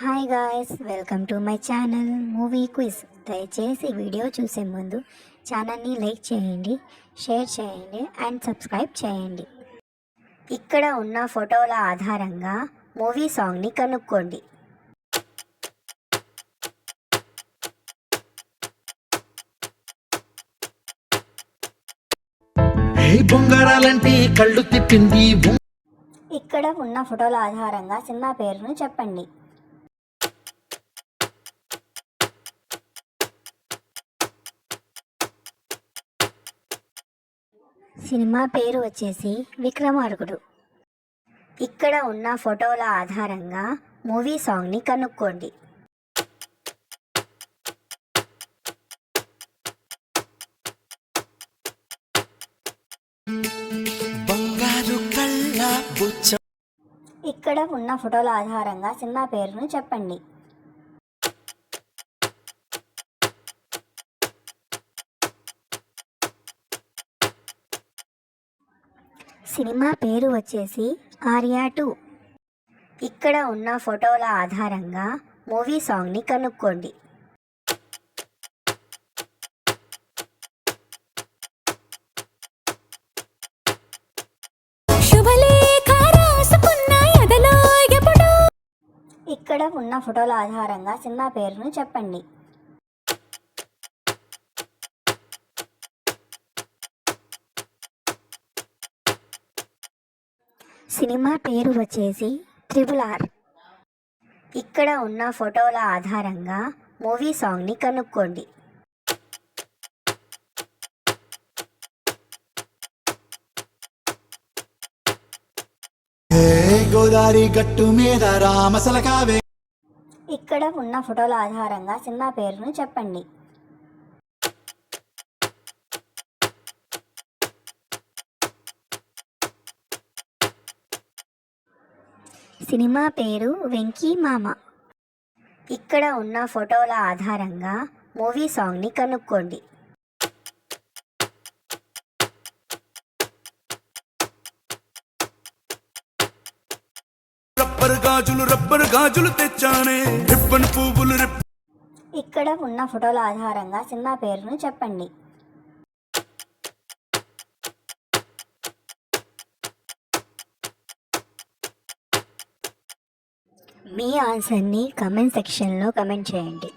Hi guys welcome to my channel movie quiz దయచేసి video చూసే ముందు ఛానల్ని లైక్ చేయండి షేర్ చేయండి అండ్ సబ్స్క్రైబ్ చేయండి. ఇక్కడ ఉన్న ఫోటోల ఆధారంగా మూవీ సాంగ్ని కనుక్కోండి. ఏ బొంగరాలంటే కళ్ళు తిప్పింది ఉం- ఇక్కడ ఉన్న ఫోటోల ఆధారంగా సినిమా పేరును చెప్పండి. సినిమా పేరు వచ్చేసి విక్రమార్కుడు ఇక్కడ ఉన్న ఫోటోల ఆధారంగా మూవీ సాంగ్ని కనుక్కోండి. ఇక్కడ ఉన్న ఫోటోల ఆధారంగా సినిమా పేరును చెప్పండి. సినిమా పేరు వచ్చేసి ఆర్యా టూ. ఇక్కడ ఉన్న ఫోటోల ఆధారంగా మూవీ సాంగ్ని కనుక్కోండి. ఇక్కడ ఉన్న ఫోటోల ఆధారంగా సినిమా పేరును చెప్పండి. సినిమా పేరు వచ్చేసి త్రిబుల్ ఆర్. ఇక్కడ ఉన్న ఫోటోల ఆధారంగా మూవీ సాంగ్ని కనుక్కోండి. గట్టు మీద రామసలకావే ఇక్కడ ఉన్న ఫోటోల ఆధారంగా సినిమా పేరును చెప్పండి. సినిమా పేరు వెంకీ మామ. ఇక్కడ ఉన్న ఫోటోల ఆధారంగా మూవీ సాంగ్ని కనుక్కోండి. రబ్బరు గాజులు రబ్బరు గాజులు తెచ్చానే. రిబ్బన్ పువ్వులు రిబ్బ ఇక్కడ ఉన్న ఫోటోల ఆధారంగా సినిమా పేరును చెప్పండి. మీ ఆన్సర్ని కమెంట్ సెక్షన్లో కమెంట్ చేయండి.